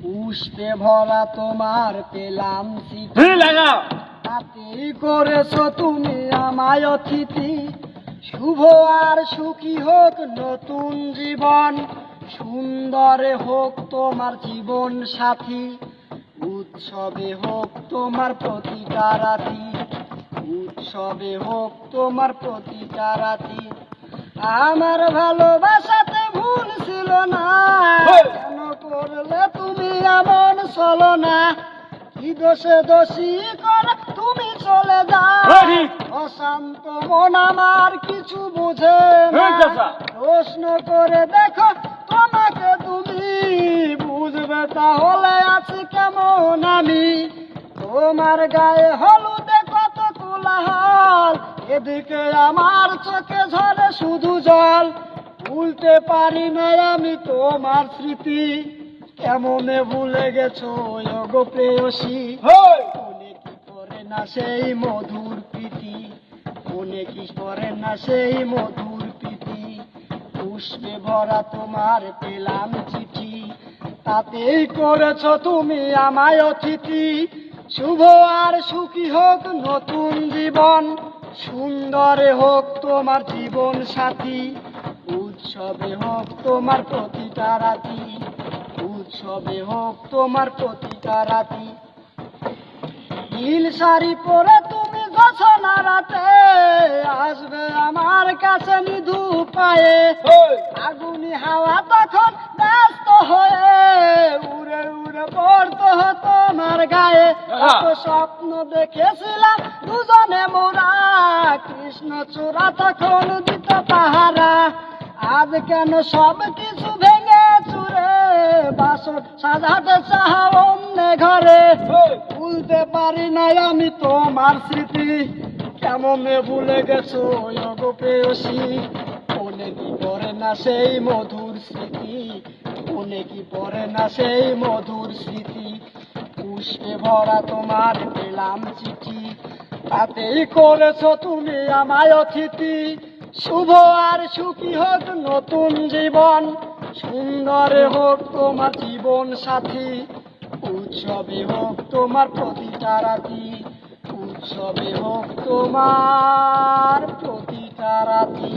পুষ্পে ভরা তোমার পেলাম তাতেই করেছ তুমি আমায় অতিথি। শুভ আর সুখী হোক নতুন জীবন সুন্দরে হোক তোমার জীবন সাথী। উৎসবে হোক তোমার প্রতিটা রাতি উৎসবে হোক তোমার প্রতিটা রাতি। আমার ভালোবাসাতে ভুল ছিল না কেন করলে তুমি এমন চলো না কি দোষে দোষী করে তুমি চলে যাও। অশান্ত মন আমার কিছু বুঝে চাচা। প্রশ্ন করে দেখো তোমাকে তুমি বুঝবে তাহলে আছি কেমন আমি? তোমার গায়ে হলুদে কত কোলাহল এদিকে আমার চোখে ঝরে শুধু জল। ভুলতে পারি না আমি তোমার স্মৃতি। কেমনে ভুলে গেছো গো প্রেয়সী মনে কি করে না সেই মধুর প্রীতি? মনে কি করে না সেই মধুর প্রীতি? পুষ্পে ভরা তোমার পেলাম চিঠি। তাতেই করেছ তুমি আমায় অতিথি। শুভ আর সুখী হোক নতুন জীবন সুন্দরে হোক তোমার জীবন সাথী। উৎসবে হোক তোমার প্রতিটা রাতি। উৎসবে হোক তোমার প্রতিটা রাতি। নীল শাড়ি পরে তুমি গছনা রাতে আসবে আমার কাছে নিধু পায়ে। আগুনি হাওয়া তখন ব্যস্ত হয়ে উড়ে উড়ে পড়তো তোমার গায়ে। কত স্বপ্ন দেখেছিলাম দুজনে মোরা। কৃষ্ণ চূড়া তখন দিত পাহারা। আজ কেন সব কিছু ভেঙে চুরে বাসন সাজাতে চাহা অন্য ঘরে। হই ভুলতে পারি নাই আমি তোমার স্মৃতি। কেমনে ভুলে গেছো গো প্রেয়সী মনে কি পড়ে না সেই মধুর স্মৃতি? মনে কি পড়ে না সেই মধুর স্মৃতি? পুষ্পে ভরা তোমার পেলাম চিঠি। তাতেই করেছ তুমি আমায় অতিথি। শুভ আর সুখী হোক নতুন জীবন। সুন্দরে হোক তোমার জীবন সাথী উৎসবে হোক তোমার প্রতিটা রাতি উৎসবে হোক তোমার প্রতিটা রাতি।